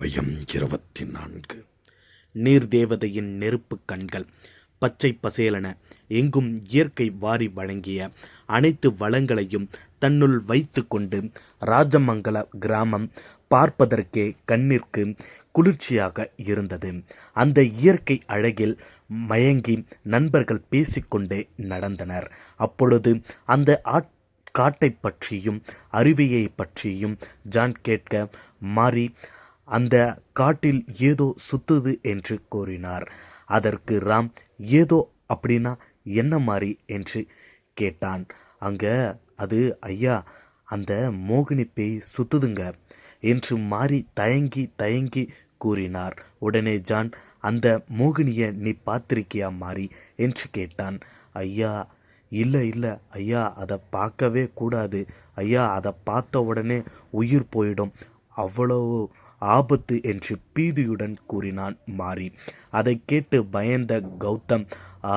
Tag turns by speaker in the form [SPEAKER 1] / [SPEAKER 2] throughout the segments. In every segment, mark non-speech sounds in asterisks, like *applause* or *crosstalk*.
[SPEAKER 1] பயம் இருபத்தி நான்கு
[SPEAKER 2] நீர் தேவதையின் நெருப்பு கண்கள் பச்சை பசேலென எங்கும் இயற்கை வாரி வழங்கிய அனைத்து வளங்களையும் தன்னுள் வைத்து கொண்டு ராஜமங்கல கிராமம் பார்ப்பதற்கே கண்ணிற்கு குளிர்ச்சியாக இருந்தது. அந்த இயற்கை அழகில் மயங்கி நண்பர்கள் பேசிக்கொண்டே நடந்தனர். அப்பொழுது அந்த ஆட் காட்டை பற்றியும் அருவியை பற்றியும் ஜான் கேட்க மாறி அந்த காட்டில் ஏதோ சுத்துது என்று கூறினார். அதற்கு ராம் ஏதோ அப்படின்னா என்ன மாதிரி என்று கேட்டான். அங்க அது ஐயா அந்த மோகினி பேய் சுத்துதுங்க என்று மாறி தயங்கி தயங்கி கூறினார். உடனே ஜான் அந்த மோகினியை நீ பார்த்திருக்கியா மாறி? என்று கேட்டான். ஐயா இல்லை இல்லை ஐயா அதை பார்க்கவே கூடாது. ஐயா அதை பார்த்த உடனே உயிர் போயிடும். அவ்வளவு ஆபத்து என்று பீதியுடன் கூறினான் மாறி அதை கேட்டு பயந்த கௌதம் ஆ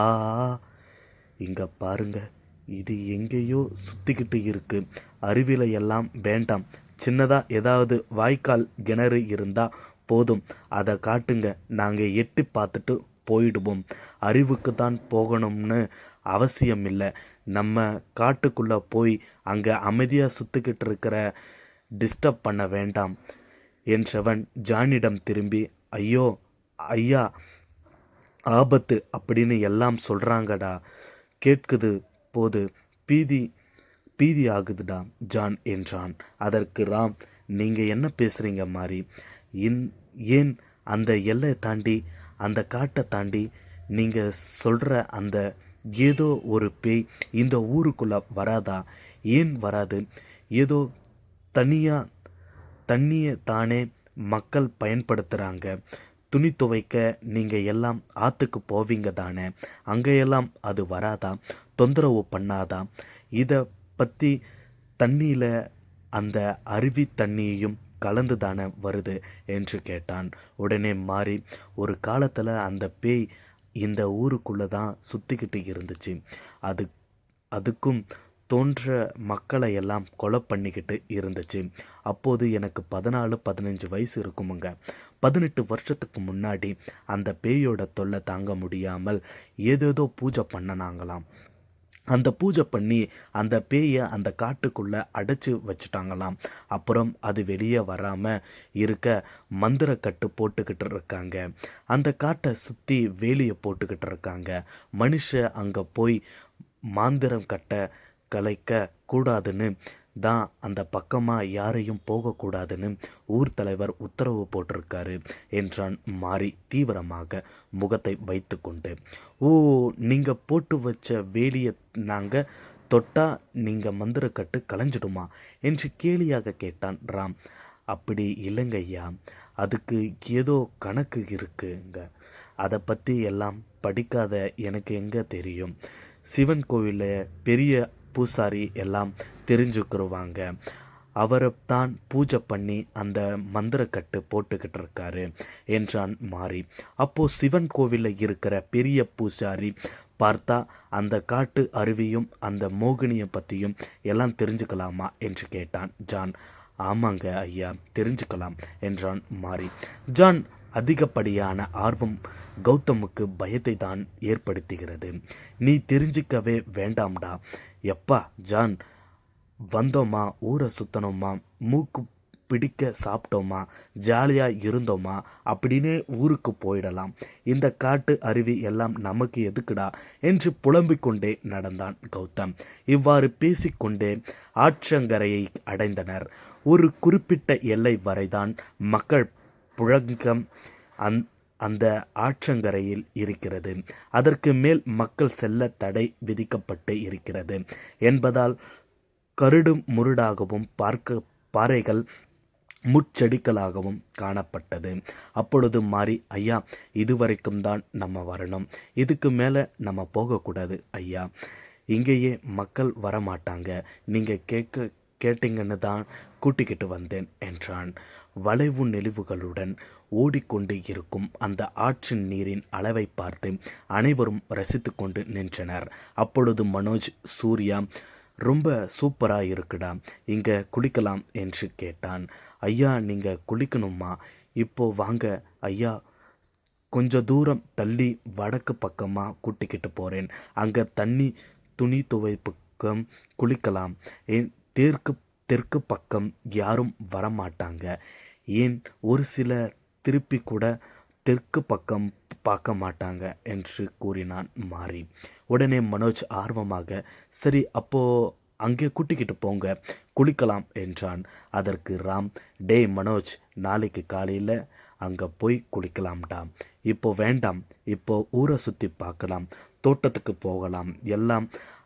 [SPEAKER 2] இங்க பாருங்க இது எங்கேயோ சுத்திக்கிட்டு இருக்கு. அருவியில் எல்லாம் வேண்டாம். சின்னதாக ஏதாவது வாய்க்கால் கிணறு இருந்தால் போதும். அதை காட்டுங்க நாங்கள் எட்டி பார்த்துட்டு போயிடுவோம். அறிவுக்கு தான் போகணும்னு அவசியம் இல்லை நம்ம காட்டுக்குள்ளே போய் அங்கே அமைதியாக சுற்றிக்கிட்டு இருக்கிற டிஸ்டர்ப் பண்ண வேண்டாம். என்றவன் ஜானிடம் திரும்பி ஐயோ ஐயா ஆபத்து அப்படின்னு எல்லாம் சொல்கிறாங்கடா கேட்குது போது பீதி பீதி ஆகுதுடா ஜான் என்றான். அதற்கு ராம் நீங்கள் என்ன பேசுகிறீங்க மாதிரி இன் ஏன் அந்த எல்லை தாண்டி அந்த காட்டை தாண்டி நீங்கள் சொல்கிற அந்த ஏதோ ஒரு பேய் இந்த ஊருக்குள்ளே வராதா? ஏன் வராது? ஏதோ தனியாக தண்ணியை தானே மக்கள் பயன்படுத்துகிறாங்க துணி துவைக்க நீங்கள் எல்லாம் ஆற்றுக்கு போவீங்க தானே. அங்கேயெல்லாம் அது வராதா? தொந்தரவு பண்ணாதா? இதை பற்றி தண்ணியில் அந்த அருவி தண்ணியையும் கலந்து தானே வருது என்று கேட்டான். உடனே மாறி ஒரு காலத்தில் அந்த பேய் இந்த ஊருக்குள்ளே தான் சுற்றிக்கிட்டு இருந்துச்சு. அது அதுக்கும் தோன்ற மக்களை எல்லாம் கொலை பண்ணிக்கிட்டு இருந்துச்சு. அப்போது எனக்கு பதினாலு பதினஞ்சு வயசு இருக்குமுங்க. பதினெட்டு வருஷத்துக்கு முன்னாடி அந்த பேயோட தொல்லை தாங்க முடியாமல் ஏதேதோ பூஜை பண்ணனாங்களாம். அந்த பூஜை பண்ணி அந்த பேயை அந்த காட்டுக்குள்ளே அடைச்சி வச்சுட்டாங்களாம். அப்புறம் அது வெளியே வராமல் இருக்க மந்திரக்கட்டு போட்டுக்கிட்டு இருக்காங்க. அந்த காட்டை சுற்றி வேலியை போட்டுக்கிட்டு இருக்காங்க. மனுஷ அங்கே போய் மாந்திரம் கட்ட கலைக்க கூடாதுன்னு தான் அந்த பக்கமாக யாரையும் போகக்கூடாதுன்னு ஊர் தலைவர் உத்தரவு போட்டிருக்காரு என்றான் மாறி தீவிரமாக முகத்தை வைத்து கொண்டு ஓ நீங்கள் போட்டு வச்ச வேலியை நாங்கள் தொட்டா நீங்கள் மந்திரக்கட்டு கலைஞ்சிடுமா? என்று கேலியாக கேட்டான் ராம். அப்படி இல்லைங்க ஐயா அதுக்கு ஏதோ கணக்கு இருக்குங்க. அதை பற்றி எல்லாம் படிக்காத எனக்கு எங்கே தெரியும்? சிவன் கோவிலில் பெரிய பூசாரி எல்லாம் தெரிஞ்சுக்கிருவாங்க. அவரை தான் பூஜை பண்ணி அந்த மந்திரக்கட்டு போட்டுக்கிட்டு இருக்காரு என்றான் மாறி அப்போது சிவன் கோவிலில் இருக்கிற பெரிய பூசாரி பார்த்தா அந்த காட்டு அருவியும் அந்த மோகினியை பற்றியும் எல்லாம் தெரிஞ்சுக்கலாமா என்று கேட்டான். ஜான் ஆமாங்க ஐயா தெரிஞ்சுக்கலாம் என்றான் மாறி ஜான் அதிகப்படியான ஆர்வம் கௌதமுக்கு பயத்தை தான் ஏற்படுத்துகிறது. நீ தெரிஞ்சிக்கவே வேண்டாம்டா. எப்பா ஜான் வந்தோமா? ஊரை சுத்தனோமா மூக்கு பிடிக்க சாப்பிட்டோமா? ஜாலியாக இருந்தோமா? அப்படின்னே ஊருக்கு போயிடலாம். இந்த காட்டு அருவி எல்லாம் நமக்கு எதுக்குடா? என்று புலம்பிக் கொண்டே நடந்தான் கௌதம். இவ்வாறு பேசிக்கொண்டே ஆற்றங்கரையை அடைந்தனர். ஒரு குறிப்பிட்ட எல்லை வரைதான் மக்கள் புழங்கம் அந் அந்த ஆற்றங்கரையில் இருக்கிறது. அதற்கு மேல் மக்கள் செல்ல தடை விதிக்கப்பட்டு இருக்கிறது. என்பதால் கருடும் முருடாகவும் பார்க்க பாறைகள் முச்செடிக்களாகவும் காணப்பட்டது. அப்பொழுது மாறி ஐயா இதுவரைக்கும் தான் நம்ம வரணும். இதுக்கு மேலே நம்ம போகக்கூடாது ஐயா. இங்கேயே மக்கள் வரமாட்டாங்க. நீங்கள் கேட்க கேட்டிங்கன்னு தான் கூட்டிக்கிட்டு வந்தேன் என்றான். வளைவு நெளிவுகளுடன் ஓடிக்கொண்டு இருக்கும் அந்த ஆற்றின் நீரின் அளவை பார்த்து அனைவரும் ரசித்து கொண்டு நின்றனர். அப்பொழுது மனோஜ் சூர்யா ரொம்ப சூப்பராக இருக்குடா இங்கே குளிக்கலாம் என்று கேட்டான். ஐயா நீங்கள் குளிக்கணுமா இப்போ வாங்க ஐயா. கொஞ்சம் தூரம் தள்ளி வடக்கு பக்கமாக கூட்டிக்கிட்டு போகிறேன் அங்கே தண்ணி துணி துவைப்புக்கும் குளிக்கலாம். ஏன் தேர்க்கு தெற்கு பக்கம் யாரும் வரமாட்டாங்க. ஏன்? ஒரு சில திருப்பி கூட தெற்கு பக்கம் பார்க்க மாட்டாங்க என்று கூறினான் மாறி உடனே மனோஜ் ஆர்வமாக சரி அப்போது அங்கே கூட்டிக்கிட்டு போங்க குளிக்கலாம் என்றான். அதற்கு ராம் டேய் மனோஜ் நாளைக்கு காலையில் அங்கே போய் குளிக்கலாம்டா இப்போ வேண்டாம். இப்போ ஊரை சுற்றி பார்க்கலாம். தோட்டத்துக்கு போகலாம். எல்லாம்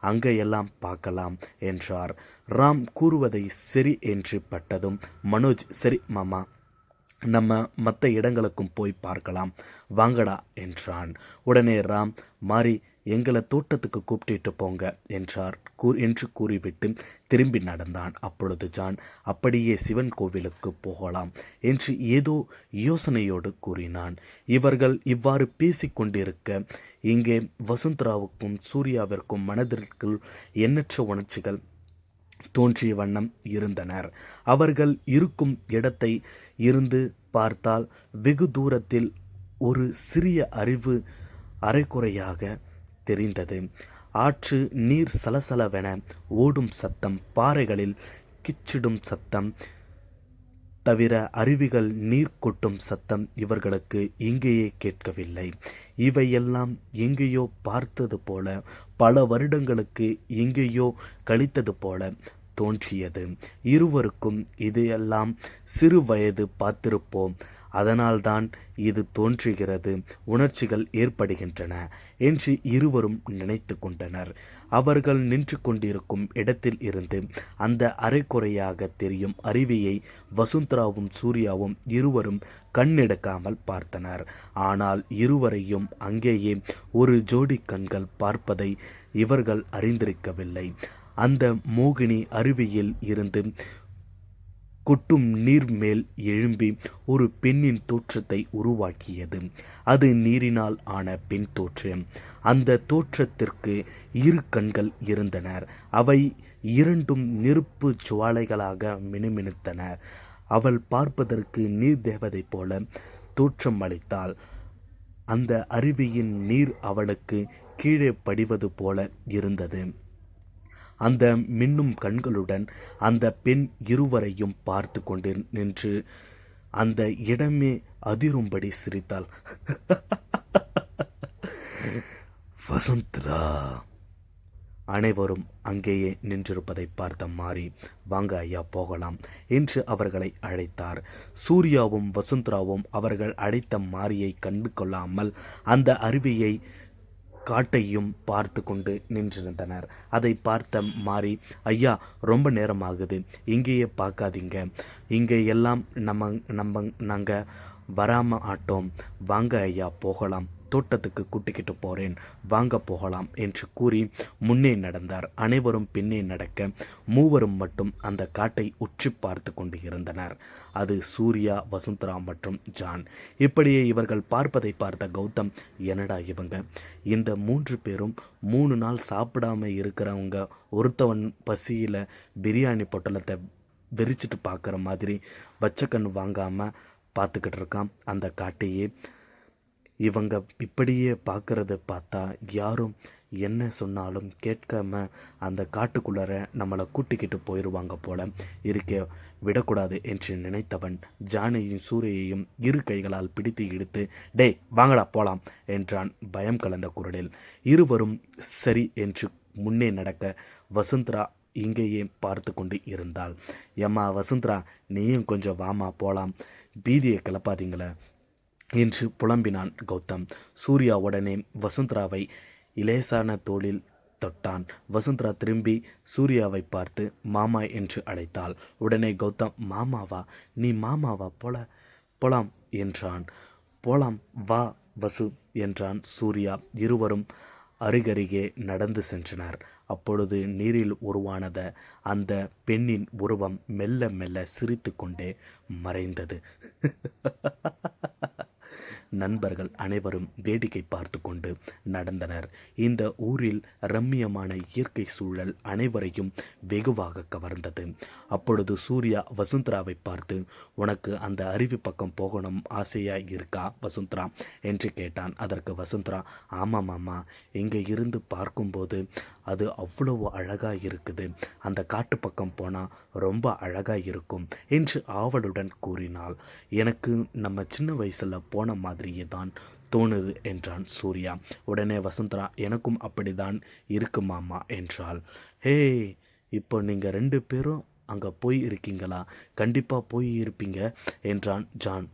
[SPEAKER 2] அங்கே எல்லாம் பார்க்கலாம் என்றார். ராம் கூறுவதை சரி என்று பட்டதும் மனோஜ் சரி மாமா. நம்ம மற்ற இடங்களுக்கும் போய் பார்க்கலாம். வாங்கடா என்றான். உடனே ராம் மாறி எங்களை தோட்டத்துக்கு கூப்பிட்டுட்டு போங்க என்றார். கூ என்று கூறிவிட்டு திரும்பி நடந்தான். அப்பொழுது ஜான் அப்படியே சிவன் கோவிலுக்கு போகலாம் என்று ஏதோ யோசனையோடு கூறினான். இவர்கள் இவ்வாறு பேசிக்கொண்டிருக்க இங்கே வசுந்தராவுக்கும் சூர்யாவிற்கும் மனதிற்குள் எண்ணற்ற உணர்ச்சிகள் தோன்றிய வண்ணம் இருந்தனர். அவர்கள் இருக்கும் இடத்தை இருந்து பார்த்தால் வெகு தூரத்தில் ஒரு சிறிய அறிவு அரைக்குறையாக தெரிந்தது. ஆற்று நீர் சலசலவென ஓடும் சத்தம் பாறைகளில் கிச்சிடும் சத்தம் தவிர அருவிகள் நீர் கொட்டும் சத்தம் இவர்களுக்கு இங்கேயே கேட்கவில்லை. இவையெல்லாம் எங்கேயோ பார்த்தது போல பல வருடங்களுக்கு எங்கேயோ கழித்தது போல தோன்றியது. இருவருக்கும் இது எல்லாம் சிறு வயது பார்த்திருப்போம். அதனால்தான் இது தோன்றுகிறது. உணர்ச்சிகள் ஏற்படுகின்றன என்று இருவரும் நினைத்து கொண்டனர். அவர்கள் நின்று கொண்டிருக்கும் இடத்தில் இருந்து அந்த அரைக்குறையாக தெரியும் அருவியை வசுந்தராவும் சூர்யாவும் இருவரும் கண்ணெடுக்காமல் பார்த்தனர். ஆனால் இருவரையும் அங்கேயே ஒரு ஜோடி கண்கள் பார்ப்பதை இவர்கள் அறிந்திருக்கவில்லை. அந்த மோகினி அருவியில் இருந்து கொட்டும் நீர் மேல் எழும்பி ஒரு பெண்ணின் தோற்றத்தை உருவாக்கியது. அது நீரினால் ஆன பெண் தோற்றம். அந்த தோற்றத்திற்கு இரு கண்கள் இருந்தனர் அவை இரண்டும் நெருப்பு ஜுவாலைகளாக மினுமினுத்தன. அவள் பார்ப்பதற்கு நீர் தேவதை போல தோற்றம் அளித்தாள். அந்த அருவியின் நீர் அவளுக்கு கீழே படிவது போல இருந்தது. அந்த மின்னும் கண்களுடன் அந்த பெண் இருவரையும் பார்த்து கொண்டு நின்று அந்த இடமே அதிரும்படி சிரித்தாள். *laughs*
[SPEAKER 1] வசுந்தரா!
[SPEAKER 2] அனைவரும் அங்கேயே நின்றிருப்பதை பார்த்த மாறி வாங்க ஐயா போகலாம் என்று அவர்களை அழைத்தார். சூர்யாவும் வசுந்தராவும் அவர்கள் அழைத்த மாரியை கண்டு கொள்ளாமல் அந்த அருவியை காட்டையும் பார்த்து கொண்டு நின்றிருந்தனர். அதை பார்த்த மாறி ஐயா ரொம்ப நேரம் ஆகுது இங்கேயே பார்க்காதீங்க. இங்கே எல்லாம் நம்ம நம்ம நாங்கள் வராம ஆட்டோம். வாங்க ஐயா போகலாம். தோட்டத்துக்கு கூட்டிக்கிட்டு போகிறேன் வாங்க போகலாம் என்று கூறி முன்னே நடந்தார். அனைவரும் பின்னே நடக்க மூவரும் மட்டும் அந்த காட்டை உற்று பார்த்து கொண்டு இருந்தனர் அது சூர்யா வசுந்தரா மற்றும் ஜான். இப்படியே இவர்கள் பார்ப்பதை பார்த்த கௌதம் என்னடா இவங்க? இந்த மூன்று பேரும் மூணு நாள் சாப்பிடாம இருக்கிறவங்க. ஒருத்தவன் பசியில் பிரியாணி பொட்டலத்தை வெறிச்சிட்டு பார்க்குற மாதிரி வச்சக்கண் வாங்காமல் பார்த்துக்கிட்டு இருக்கான். அந்த காட்டையே இவங்க இப்படியே பார்க்கறத பார்த்தா யாரும் என்ன சொன்னாலும் கேட்காம அந்த காட்டுக்குள்ளார நம்மளை கூட்டிக்கிட்டு போயிடுவாங்க போல இருக்க. விடக்கூடாது என்று நினைத்தவன் ஜானையும் சூரியையும் இரு கைகளால் பிடித்து இழுத்து டேய் வாங்கடா போலாம் என்றான் பயம் கலந்த குரலில். இருவரும் சரி என்று முன்னே நடக்க வசுந்தரா இங்கேயே பார்த்து கொண்டு இருந்தாள். எம்மா வசுந்தரா நீயும் கொஞ்சம் வாமா போலாம். பீதியை கிளப்பாதீங்களே. என்று புலம்பினான் கௌதம். சூர்யா உடனே வசுந்தராவை இலேசான தோளில் தொட்டான். வசுந்தரா திரும்பி சூர்யாவை பார்த்து மாமா என்று அழைத்தாள். உடனே கௌதம் மாமாவா? நீ மாமாவா? போல போலாம் என்றான். போலாம் வா வசு என்றான் சூர்யா. இருவரும் அருகருகே நடந்து சென்றனர். அப்பொழுது நீரில் உருவானத அந்த பெண்ணின் உருவம் மெல்ல மெல்ல சிரித்து கொண்டே மறைந்தது. *laughs* நண்பர்கள் அனைவரும் வேடிக்கை பார்த்து கொண்டு நடந்தனர். இந்த ஊரில் ரம்மியமான இயற்கை சூழல் அனைவரையும் வெகுவாக கவர்ந்தது. அப்பொழுது சூர்யா வசுந்தராவை பார்த்து உனக்கு அந்த அருவி பக்கம் போகணும் ஆசையா இருக்கா வசுந்தரா? என்று கேட்டான். அதற்கு வசுந்தரா ஆமாம் மாமா இங்கே இருந்து பார்க்கும்போது அது அவ்வளவு அழகா இருக்குது. அந்த காட்டு பக்கம் போனால் ரொம்ப அழகா இருக்கும் என்று ஆவலுடன் கூறினாள். எனக்கு நம்ம சின்ன வயசுல போன மாதிரியே தான் தோணுது என்றான் சூர்யா. உடனே வசுந்தரா எனக்கும் அப்படிதான் இருக்குமாமா என்றாள். ஹே இப்போ நீங்கள் ரெண்டு பேரும் அங்கே போய் இருக்கீங்களா? கண்டிப்பாக போய் இருப்பீங்க என்றான் ஜான்.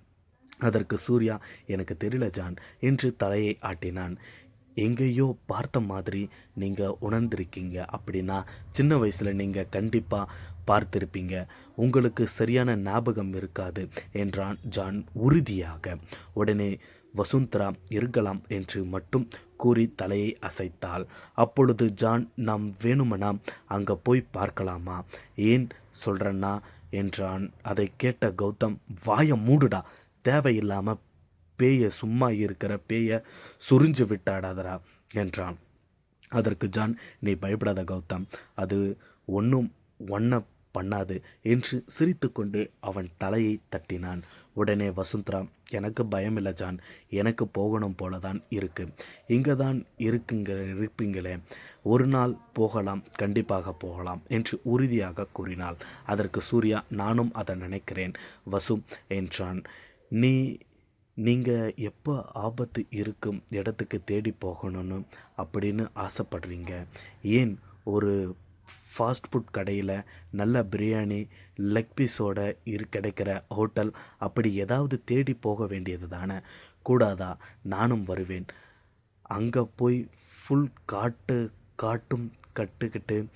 [SPEAKER 2] அதற்கு சூர்யா எனக்கு தெரியல ஜான் என்று தலையை ஆட்டினான். எங்கேயோ பார்த்த மாதிரி நீங்கள் உணர்ந்திருக்கீங்க அப்படின்னா சின்ன வயசில் நீங்கள் கண்டிப்பாக பார்த்திருப்பீங்க. உங்களுக்கு சரியான ஞாபகம் இருக்காது என்றான் ஜான் உறுதியாக. உடனே வசுந்தரா இருக்கலாம் என்று மட்டும் கூறி தலையை அசைத்தாள். அப்பொழுது ஜான் நாம் வேணுமனா அங்கே போய் பார்க்கலாமா? ஏன் சொல்கிறேன்னா என்றான். அதை கேட்ட கௌதம் வாய மூடுடா தேவையில்லாமல் பேயை சும்மா இருக்கிற பேயை சுரிஞ்சு விட்டாடாதரா என்றான். அதற்கு ஜான் நீ பயப்படாத கௌதம் அது ஒன்றும் ஒன்ன பண்ணாது என்று சிரித்துக்கொண்டு அவன் தலையை தட்டினான். உடனே வசுந்தரா எனக்கு பயமில்லை ஜான் எனக்கு போகணும் போல தான் இருக்கு. இங்கே தான் இருக்குங்கிற இருப்பீங்களே ஒரு நாள் போகலாம் கண்டிப்பாக போகலாம் என்று உறுதியாக கூறினாள். அதற்கு சூர்யா நானும் அதை நினைக்கிறேன் வசு என்றான். நீ நீங்கள் எப்போ ஆபத்து இருக்கும் இடத்துக்கு தேடி போகணும்னு அப்படின்னு ஆசைப்படுறீங்க? ஏன் ஒரு ஃபாஸ்ட் ஃபுட் கடையில் நல்ல பிரியாணி லெக் பீஸோட இரு கிடைக்கிற ஹோட்டல் அப்படி ஏதாவது தேடி போக வேண்டியது தானே? கூடாதா? நானும் வருவேன். அங்கே போய் ஃபுல் காட்டு காட்டும் கட்டுக்கிட்டு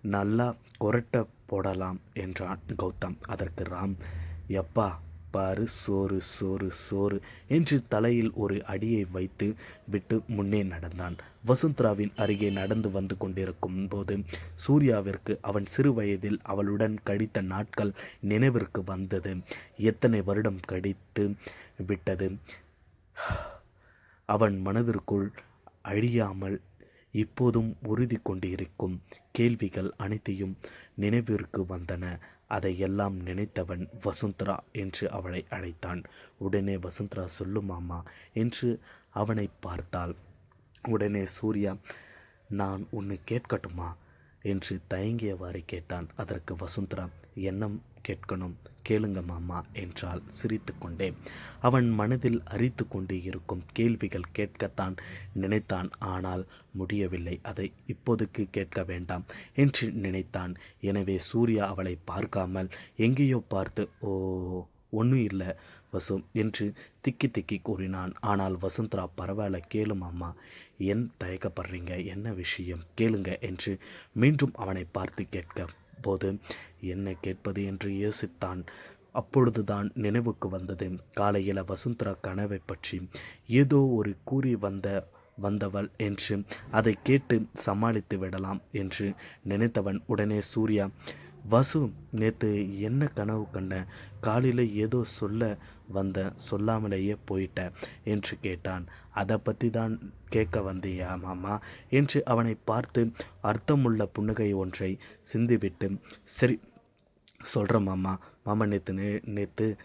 [SPEAKER 2] நல்லா கொரட்டை போடலாம் என்றான் கௌதம். அதற்கு ராம் எப்பா பாரு சோறு சோறு சோறு என்று தலையில் ஒரு அடியை வைத்து விட்டு முன்னே நடந்தான். வசுந்தராவின் அருகே நடந்து வந்து கொண்டிருக்கும் போது சூர்யாவிற்கு அவன் சிறு வயதில் அவளுடன் கழித்த நாட்கள் நினைவிற்கு வந்தது. எத்தனை வருடம் கழித்து விட்டது? அவன் மனதிற்குள் அழியாமல் இப்போதும் உறுதி கொண்டிருக்கும் கேள்விகள் அனைத்தையும் நினைவிற்கு வந்தன. அதையெல்லாம் நினைத்தவன் வசுந்தரா என்று அவளை அழைத்தான். உடனே வசுந்தரா சொல்லுமாமா என்று அவனை பார்த்தாள். உடனே சூர்யா நான் உன்னை கேட்கட்டுமா? என்று தயங்கியவாறு கேட்டான். அதற்கு வசுந்தரா எண்ணம் கேட்கணும்? கேளுங்க மாமா என்றால் சிரித்து கொண்டே அவன் மனதில் அரித்து கொண்டு இருக்கும் கேள்விகள் கேட்கத்தான் நினைத்தான். ஆனால் முடியவில்லை அதை இப்போதைக்கு கேட்க வேண்டாம் என்று நினைத்தான். எனவே சூர்யா அவளை பார்க்காமல் எங்கேயோ பார்த்து ஓ ஒன்றும் இல்லை வசு என்று திக்கி திக்கி கூறினான். ஆனால் வசுந்தரா பரவாயில்ல கேளுமாம்மா என் தயக்கப்படுறீங்க? என்ன விஷயம்? கேளுங்க என்று மீண்டும் அவனை பார்த்து கேட்க போது என்ன கேட்பது என்று யோசித்தான். அப்பொழுதுதான் நினைவுக்கு வந்தது. காலையில் வசுந்தரா கனவை பற்றி ஏதோ ஒரு கூறி வந்த வந்தவள் என்று அதை கேட்டு சமாளித்து விடலாம் என்று நினைத்தவன் உடனே சூர்யா வசு நேற்று என்ன கனவு கண்டேன் காலையில் ஏதோ சொல்ல வந்த சொல்லாமலேயே போயிட்டேன் என்று கேட்டான். அதை பற்றி தான் கேட்க வந்தியா மாமா? என்று அவனை பார்த்து அர்த்தமுள்ள புன்னகை ஒன்றை சிந்திவிட்டு சரி சொல்கிறேன் மாமா. மாமா நேற்று நே நேற்று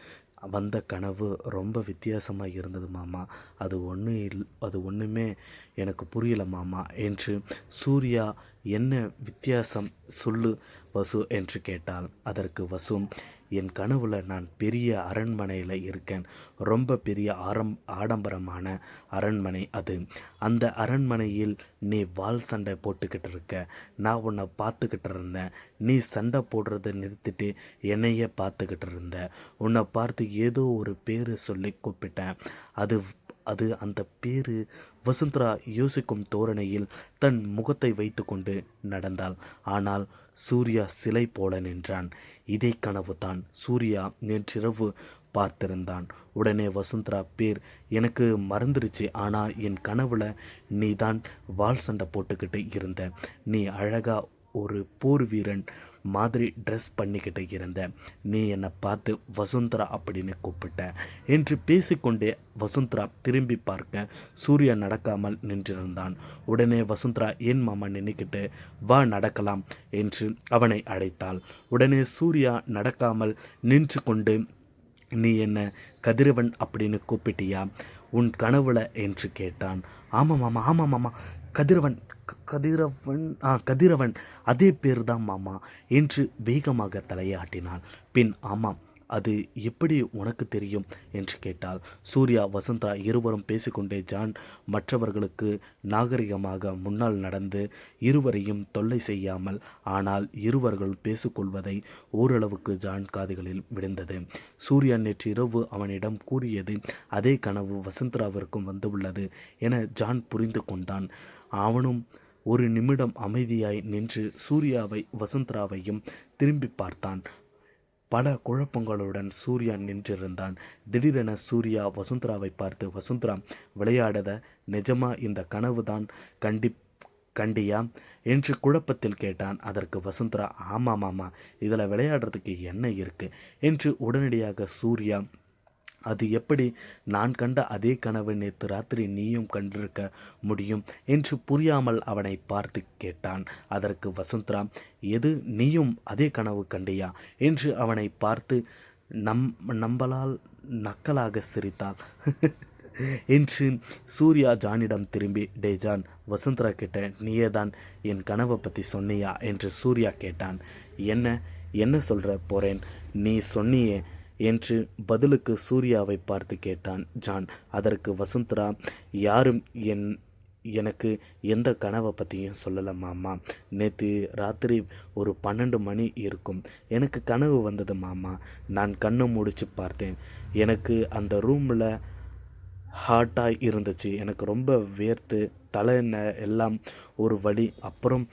[SPEAKER 2] வந்த கனவு ரொம்ப வித்தியாசமாக இருந்தது மாமா. அது ஒன்றும் இல் அது ஒன்றுமே எனக்கு புரியல மாமா என்று சூர்யா என்ன வித்தியாசம் சொல்லு வசு என்று கேட்டாள். அதற்கு வசு என் கனவுல நான் பெரிய அரண்மனையில் இருக்கேன். ரொம்ப பெரிய ஆரம் ஆடம்பரமான அரண்மனை அது. அந்த அரண்மனையில் நீ வால் சண்டை போட்டுக்கிட்டு இருக்க. நான் உன்னை பார்த்துக்கிட்டு இருந்தேன். நீ சண்டை போடுறதை நிறுத்திட்டு என்னையே பார்த்துக்கிட்டு இருந்த. உன்னை பார்த்து ஏதோ ஒரு பேர் சொல்லி கூப்பிட்டேன். அது அது அந்த பேரு வசுந்தரா யோசிக்கும் தோரணையில் தன் முகத்தை வைத்துக்கொண்டு நடந்தாள். ஆனால் சூர்யா சிலை போல நின்றான். இதே கனவு தான் சூர்யா நேற்றிரவு பார்த்திருந்தான். உடனே வசுந்தரா பேர் எனக்கு மறந்துருச்சு. ஆனால் என் கனவுல நீ தான் வால் சண்டை போட்டுக்கிட்டு இருந்த. நீ அழகா ஒரு போர் வீரன் மாதிரி ட்ரெஸ் பண்ணிக்கிட்டு இருந்த நீ என்னை பார்த்து வசுந்தரா அப்படின்னு கூப்பிட்ட என்று பேசிக்கொண்டே வசுந்தரா திரும்பி பார்க்க சூர்யா நடக்காமல் நின்றிருந்தான். உடனே வசுந்தரா ஏன் மாமா நின்றுக்கிட்டு வா நடக்கலாம் என்று அவனை அழைத்தாள். உடனே சூர்யா நடக்காமல் நின்று கொண்டு நீ என்ன கதிரவன் அப்படின்னு கூப்பிட்டியா? உன் கனவுல என்று கேட்டான். ஆமாம் மாமா ஆமாம் மாமா கதிரவன் கதிரவன் ஆ கதிரவன் அதே பேர் தான் மாமா என்று வேகமாக தலையாட்டினான் பின் ஆமாம் அது எப்படி உனக்கு தெரியும்? என்று கேட்டாள். சூர்யா வசந்தா இருவரும் பேசிக்கொண்டே ஜான் மற்றவர்களுக்கு நாகரிகமாக முன்னால் நடந்து இருவரையும் தொல்லை செய்யாமல் ஆனால் இருவர்கள் பேசிக்கொள்வதை ஓரளவுக்கு ஜான் காதுகளில் விழுந்தது. சூர்யா நேற்று இரவு அவனிடம் கூறியது அதே கனவு வசந்தராவிற்கும் வந்துள்ளது என ஜான் புரிந்து கொண்டான். அவனும் ஒரு நிமிடம் அமைதியாய் நின்று சூர்யாவை வசந்தராவையும் திரும்பி பார்த்தான். பல குழப்பங்களுடன் சூர்யா நின்றிருந்தான். திடீரென சூர்யா வசுந்தராவை பார்த்து வசுந்தரா விளையாடத. நிஜமா இந்த கனவுதான்? கண்டி கண்டியா? என்று குழப்பத்தில் கேட்டான். அதற்கு வசுந்தரா ஆமாம் மாமா. இதில் விளையாடுறதுக்கு என்ன இருக்கு? என்று உடனடியாக சூர்யா அது எப்படி நான் கண்ட அதே கனவு நேற்று ராத்திரி நீயும் கண்டிருக்க முடியும் என்று புரியாமல் அவனை பார்த்து கேட்டான். அதற்கு வசுந்தரா எது நீயும் அதே கனவு கண்டியா? என்று அவனை பார்த்து நம் நம்பலால் நக்கலாக சிரித்தாள். என்று சூர்யா ஜானிடம் திரும்பி டே ஜான் வசுந்தரா கிட்ட நீயே தான் என் கனவை பற்றி சொன்னியா? என்று சூர்யா கேட்டான். என்ன என்ன சொல்கிற போகிறேன் நீ சொன்னியே என்று பதிலுக்கு சூர்யாவை பார்த்து கேட்டான். ஜான் அதற்கு வசுந்தரா யாரும் என் எனக்கு எந்த கனவை பற்றியும் சொல்லலை மாமா. நேற்று ராத்திரி ஒரு பன்னெண்டு மணி இருக்கும். எனக்கு கனவு வந்தது மாமா. நான் கண்ணை முடிச்சு பார்த்தேன். எனக்கு அந்த ரூமில் ஹாட்டாக இருந்துச்சு. எனக்கு ரொம்ப வேர்த்து தலை ந- எல்லாம் ஒரு வழி அப்புறம்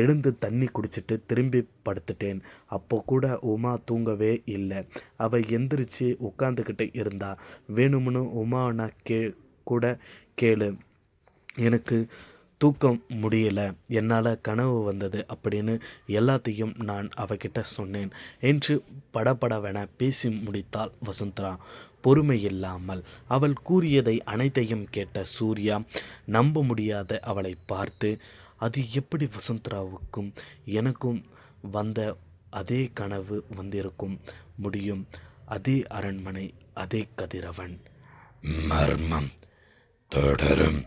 [SPEAKER 2] எழுந்து தண்ணி குடிச்சிட்டு திரும்பி படுத்துட்டேன். அப்போ கூட உமா தூங்கவே இல்லை. அவள் எந்திரிச்சு உட்காந்துக்கிட்டு இருந்தா. வேணும்னு உமா நான் கே கூட கேளு. எனக்கு தூக்கம் முடியலை. என்னால் கனவு வந்தது அப்படின்னு எல்லாத்தையும் நான் அவகிட்ட சொன்னேன். என்று படபடவென பேசி முடித்தாள் வசுந்தரா. பொறுமை இல்லாமல் அவள் கூறியதை அனைத்தையும் கேட்ட சூர்யா நம்ப முடியாத அவளை பார்த்து அது எப்படி வசுந்தராவுக்கும் எனக்கும் வந்த அதே கனவு வந்திருக்கும் முடியும். அதே அரண்மனை அதே கதிரவன்.
[SPEAKER 1] மர்மம். தொடரும்.